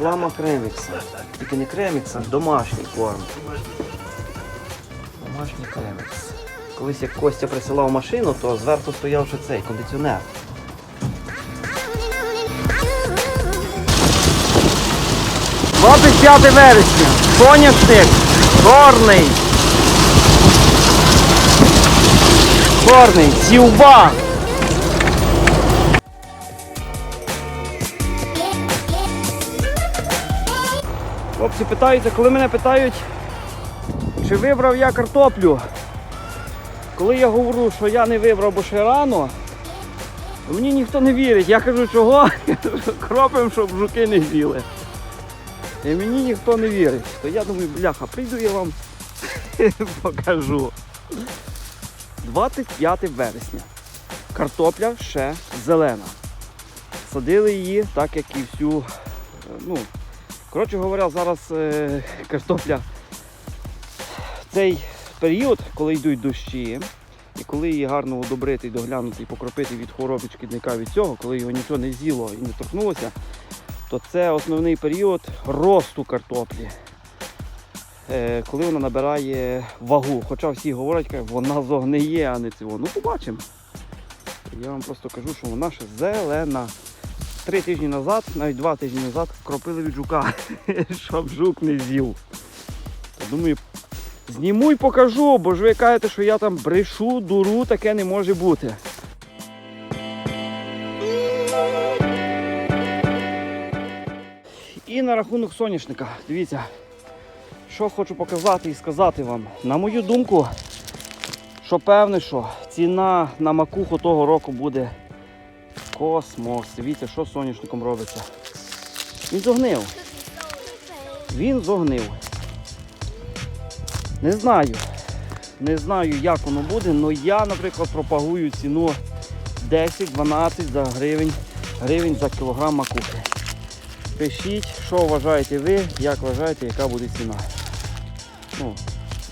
реклама кремікса. Тільки не кремікса, а домашній корм. Домашній кремікс. Колись як Костя присилав машину, то зверху стояв ще цей кондиціонер. «25 вересня. Соняшник. Чорний. Чорний. Сівба. Хлопці питаються, коли мене питають, чи вибрав я картоплю. Коли я говорю, що я не вибрав, бо ще рано, мені ніхто не вірить. Я кажу, чого? Кропим, щоб жуки не з'їли. І мені ніхто не вірить. То я думаю, бляха, прийду я вам покажу. 25 вересня. Картопля ще зелена. Садили її так, як і всю. е, Ну, коротше говоря, зараз е, картопля в цей період, коли йдуть дощі, і коли її гарно удобрити, і доглянути і покропити від хвороб шкідника від цього, коли його нічого не з'їло і не торкнулося, то це основний період росту картоплі. Е, коли вона набирає вагу. Хоча всі говорять, кажуть, вона зогниє, а не цього. Ну побачимо. Я вам просто кажу, що вона ще зелена. Три тижні назад, навіть два тижні назад, кропили від жука, щоб жук не з'їв. Думаю, зніму й покажу, бо ж ви кажете, що я там брешу, дуру, таке не може бути. І на рахунок соняшника, дивіться, що хочу показати і сказати вам. На мою думку, що певне, що ціна на макуху того року буде космос. Дивіться, що з соняшником робиться. Він зогнив. Він зогнив. Не знаю. Не знаю, як воно буде, але я, наприклад, пропагую ціну 10-12 за гривень, гривень за кілограм макухи. Пишіть, що вважаєте ви, як вважаєте, яка буде ціна. Ну,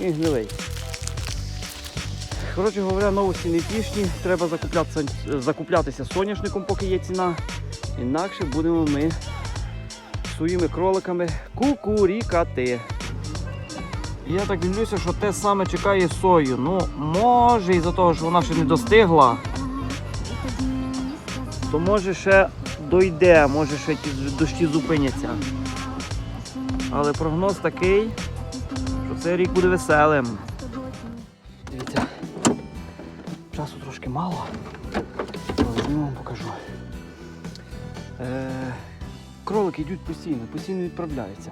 він гнилий. Коротше говоря, новості не тішні. Треба закуплятися, закуплятися соняшником, поки є ціна. Інакше будемо ми своїми кроликами кукурікати. Я так дивлюся, що те саме чекає сою. Ну, може, із-за того, що вона ще не достигла, то може ще дойде, може ще ті дощі зупиняться. Але прогноз такий, що цей рік буде веселим. Трошки мало, але я вам покажу. Е, кролики йдуть постійно, постійно відправляються.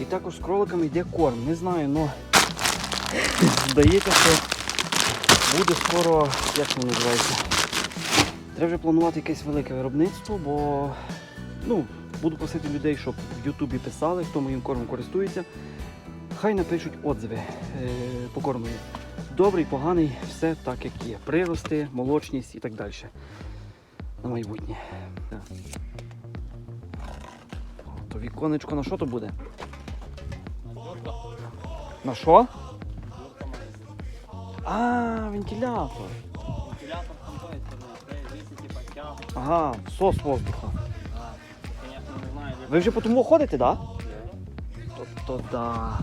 І також з кроликами йде корм. Не знаю, але здається, що буде скоро, як це називається. Треба вже планувати якесь велике виробництво, бо ну, буду просити людей, щоб в Ютубі писали, хто моїм кормом користується. Хай напишуть отзиви е, по кормові. Добрий, поганий, все так, як є. Прирости, молочність і так далі. На майбутнє. О, То віконечко на що то буде? На що? А, вентилятор. Вентилятор там. Ага, сос воздуха. Ви вже по тому ходите, так? Да? Тобто да.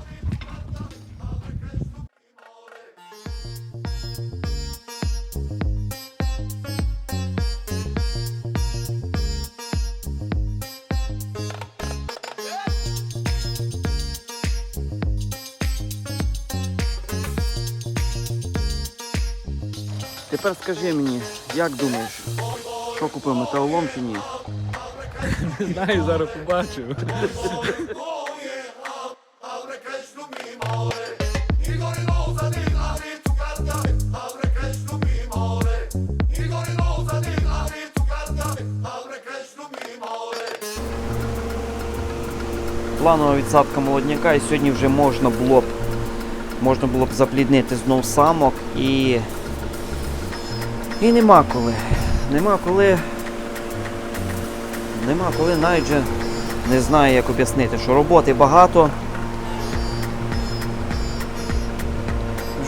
Тепер скажи мені, як думаєш, що купив металолом чи ні? Не знаю, зараз побачив. Планова відсадка молодняка і сьогодні вже можна було б можна було б запліднити знов самок і. І нема коли. Нема коли. Нема коли навіть же не знаю як об'яснити, що роботи багато.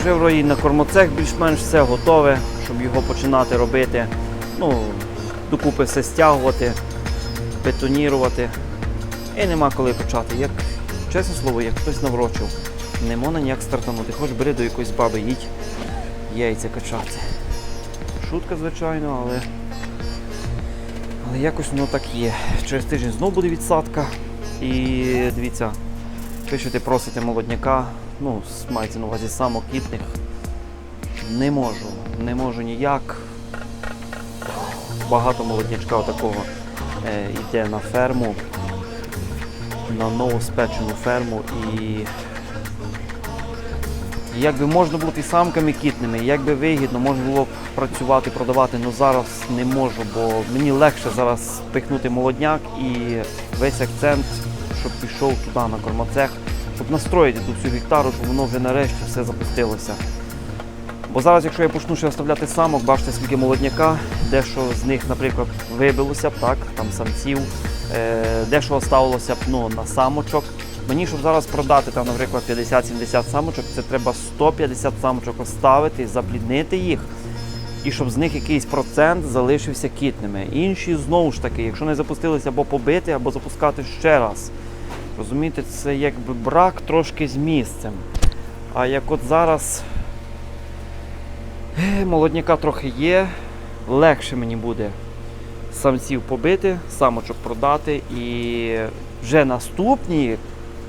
Вже вроді на кормоцех більш-менш все готове, щоб його починати робити. Ну, докупи все стягувати. бетонірувати. І нема коли почати. Як, чесне слово, як хтось наврочив, не можна ніяк стартанути. Хоч бери до якоїсь баби, їдь яйця качати. Шутка, звичайно, але. Але якось воно так є. Через тиждень знову буде відсадка. І дивіться, пишете, просите молодняка, ну, мається на увазі самокітних. Не можу, не можу ніяк. Багато молоднячка отакого е, йде на ферму, на новоспечену ферму і Якби можна бути самками кітними, якби вигідно можна було б працювати, продавати, але зараз не можу, бо мені легше зараз пихнути молодняк і весь акцент, щоб пішов туди на кормоцех, щоб настроїти ту всю гектару, щоб воно вже нарешті все запустилося. Бо зараз, якщо я почну ще оставляти самок, бачите, скільки молодняка, дещо з них, наприклад, вибилося б, так, там самців, е, дещо оставилося б ну, на самочок. Мені, щоб зараз продати, там, наприклад, 50-70 самочок, це треба 150 самочок оставити, запліднити їх, і щоб з них якийсь процент залишився кітними. Інші знову ж таки, якщо не запустилися або побити, або запускати ще раз. Розумієте, це якби брак трошки з місцем. А як от зараз е, молодняка трохи є, легше мені буде самців побити, самочок продати і вже наступні,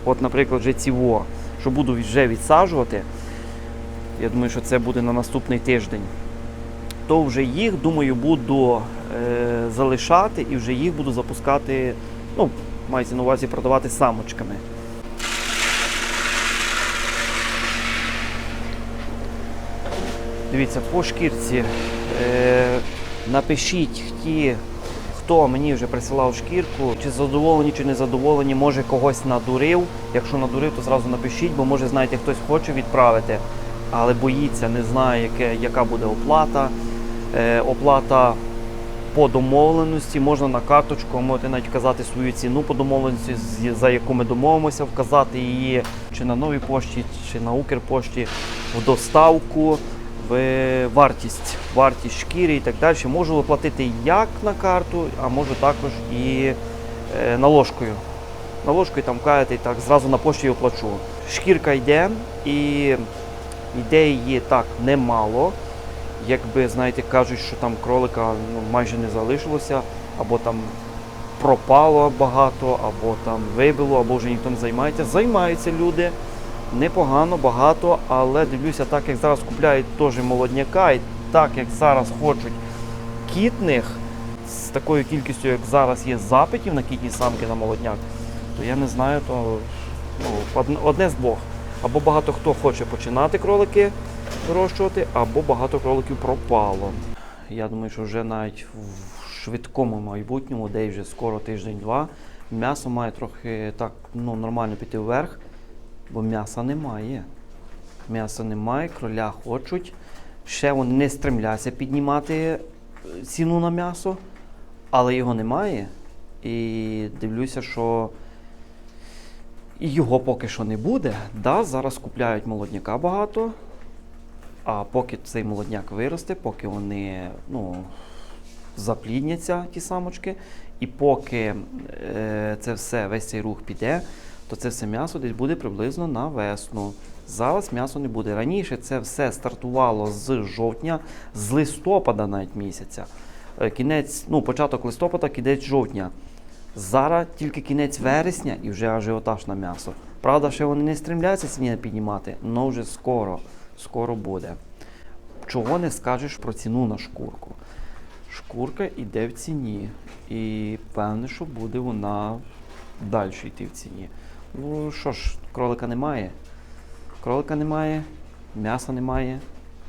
от, наприклад, вже ці во, що буду вже відсаджувати, я думаю, що це буде на наступний тиждень, то вже їх, думаю, буду е, залишати і вже їх буду запускати, ну, мається на увазі продавати самочками. Дивіться, по шкірці. Е, напишіть, ті, хто мені вже присилав шкірку, чи задоволені, чи не задоволені, може когось надурив. Якщо надурив, то зразу напишіть, бо може, знаєте, хтось хоче відправити, але боїться, не знає, яке, яка буде оплата. Е, оплата по домовленості, можна на карточку, можете навіть вказати свою ціну по домовленості, за яку ми домовимося, вказати її чи на новій пошті, чи на Укрпошті в доставку, вартість, вартість шкіри і так далі. Можу оплатити як на карту, а можу також і е, наложкою. Наложкою там каяти так зразу на пошті оплачу. Шкірка йде і йде її так немало. Якби, знаєте, кажуть, що там кролика ну, майже не залишилося, або там пропало багато, або там вибило, або вже ніхто не займається. Займаються люди непогано, багато, але дивлюся, так як зараз купляють теж молодняка, і так як зараз хочуть кітних з такою кількістю, як зараз є запитів на кітні самки на молодняк, то я не знаю, то ну, одне- з двох. Або багато хто хоче починати кролики вирощувати, або багато кроликів пропало. Я думаю, що вже навіть в швидкому майбутньому, де вже скоро тиждень-два, м'ясо має трохи так ну, нормально піти вверх, бо м'яса немає. М'яса немає, кроля хочуть. Ще вони не стремляться піднімати е, ціну на м'ясо, але його немає. І дивлюся, що його поки що не буде. Да, зараз купляють молодняка багато. А поки цей молодняк виросте, поки вони ну, заплідняться, ті самочки, і поки е, це все, весь цей рух піде, то це все м'ясо десь буде приблизно на весну. Зараз м'ясо не буде. Раніше це все стартувало з жовтня, з листопада навіть місяця. Е, Кінець, ну, початок листопада, кінець жовтня. Зараз тільки кінець вересня і вже ажіотаж на м'ясо. Правда, ще вони не стремляються ціни піднімати, але вже скоро, скоро буде. Чого не скажеш про ціну на шкурку? Шкурка йде в ціні. І певне, що буде вона далі йти в ціні. Ну що ж, кролика немає. Кролика немає, м'яса немає,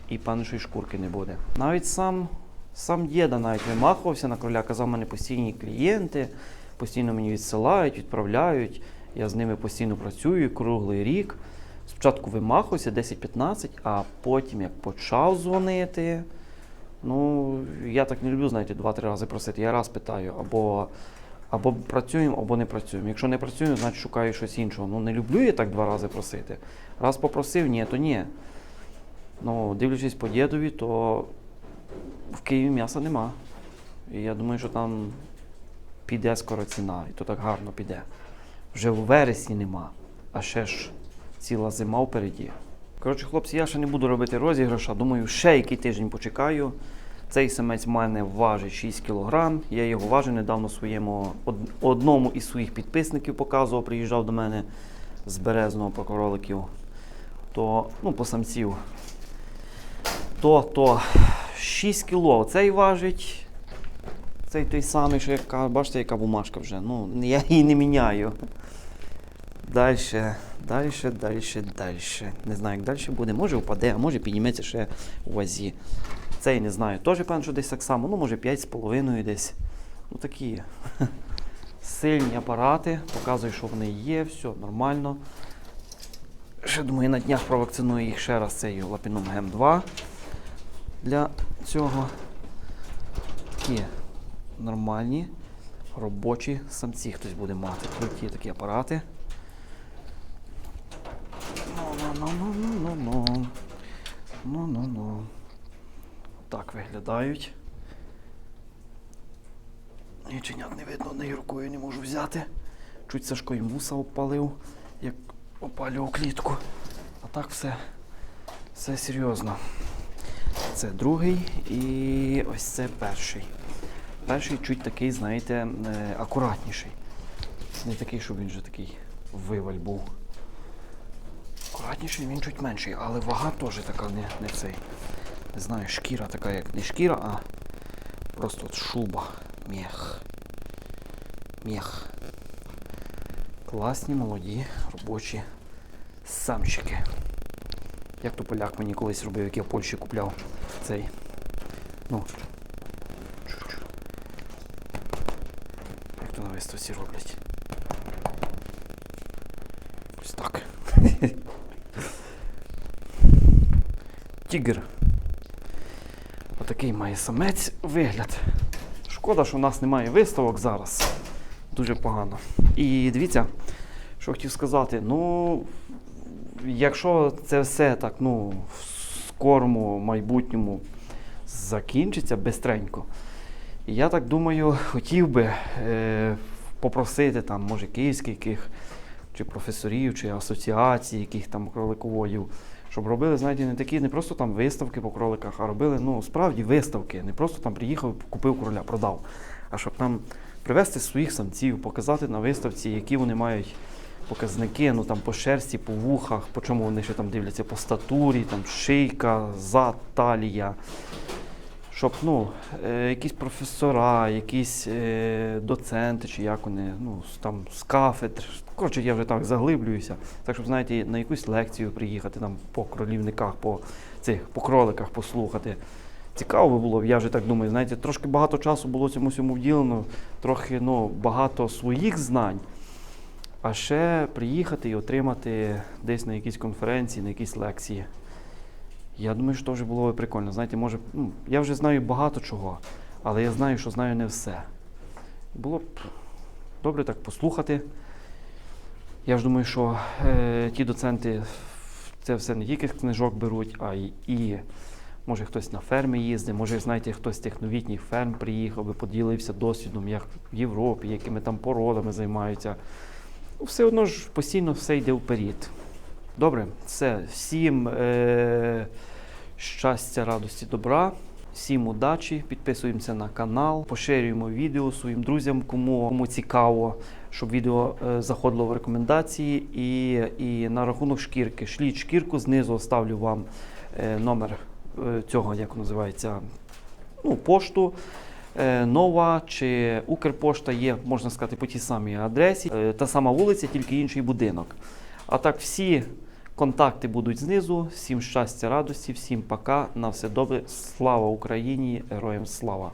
і певне, що і шкурки не буде. Навіть сам, сам діда навіть вимахувався на кроля, казав, мене постійні клієнти, постійно мені відсилають, відправляють. Я з ними постійно працюю круглий рік. Спочатку вимахувався 10-15, а потім як почав дзвонити. Ну, я так не люблю, знаєте, два-три рази просити. Я раз питаю, або, або працюємо, або не працюємо. Якщо не працюємо, значить шукаю щось іншого. Ну, не люблю я так два рази просити. Раз попросив, ні, то ні. Ну, дивлячись по дідові, то в Києві м'яса нема. І я думаю, що там піде скоро ціна, і то так гарно піде. Вже в вересні нема, а ще ж ціла зима впереді. Коротше, хлопці, я ще не буду робити розіграша. Думаю, ще який тиждень почекаю. Цей самець в мене важить 6 кг. Я його важив недавно своєму одному із своїх підписників показував, приїжджав до мене з березного по кроликів. То, ну, по самців. То, то 6 кг. Цей важить. Цей той самий, що яка, бачите, яка бумажка вже. Ну, я її не міняю. Дальше, дальше, дальше, дальше. Не знаю, як далі буде. Може впаде, а може підніметься ще у вазі. Цей не знаю. Теж певно, що десь так само. Ну, може 5,5 десь. Ну такі сильні апарати. Показую, що вони є, все нормально. Ще думаю, на днях провакциную їх ще раз цією лапіном Гем 2 для цього. Такі нормальні робочі самці хтось буде мати. Круті такі апарати. Ну-ну-ну-ну-ну-ну. Ну-ну-ну. Так виглядають. Ніченят не видно, однією рукою не можу взяти. Чуть Сашко і муса опалив, як опалював клітку. А так все, все серйозно. Це другий і ось це перший. Перший чуть такий, знаєте, е, акуратніший. Не такий, щоб він вже такий виваль був. Акуратніший, він чуть менший, але вага теж така не, не цей. Не знаю, шкіра така, як не шкіра, а просто шуба. Мех. Мех. Класні, молоді, робочі самчики. Як то поляк мені колись робив, як я в Польщі купляв цей. Ну. Як то на виставці роблять. Ось так. Тігр. Отакий має самець вигляд. Шкода, що у нас немає виставок зараз. Дуже погано. І дивіться, що хотів сказати. Ну, якщо це все так, ну, в скорому майбутньому закінчиться бистренько, я так думаю, хотів би е, попросити там, може, київських чи професорів, чи асоціацій, яких там кролиководів, щоб робили, знаєте, не такі, не просто там виставки по кроликах, а робили ну, справді виставки. Не просто там приїхав, купив кроля, продав. А щоб там привезти своїх самців, показати на виставці, які вони мають показники, ну там по шерсті, по вухах, по чому вони ще там дивляться, по статурі, там шийка, зад, талія. Щоб ну, е, якісь професора, якісь е, доценти, чи як вони, ну, там з кафедр. Коротше, я вже так заглиблююся. Так, щоб, знаєте, на якусь лекцію приїхати там по кролівниках, по цих по кроликах послухати. Цікаво було, я вже так думаю, знаєте, трошки багато часу було цьому всьому вділено, трохи ну, багато своїх знань. А ще приїхати і отримати десь на якійсь конференції, на якісь лекції. Я думаю, що вже було би прикольно. Знаєте, може, ну, я вже знаю багато чого, але я знаю, що знаю не все. Було б добре так послухати. Я ж думаю, що е, ті доценти це все не тільки книжок беруть, а й і може хтось на ферми їздить, може, знаєте, хтось з тих новітніх ферм приїхав би, поділився досвідом, як в Європі, якими там породами займаються. Ну, все одно ж постійно все йде вперед. Добре, все. Всім е- щастя, радості, добра. Всім удачі, підписуємося на канал, поширюємо відео своїм друзям, кому, кому цікаво, щоб відео е, заходило в рекомендації. І, і на рахунок шкірки. Шліть шкірку, знизу оставлю вам е, номер е, цього, як називається, ну, пошту. Нова чи Укрпошта є, можна сказати, по тій самій адресі. Та сама вулиця, тільки інший будинок. А так, всі контакти будуть знизу. Всім щастя, радості, всім пока. На все добре. Слава Україні! Героям слава!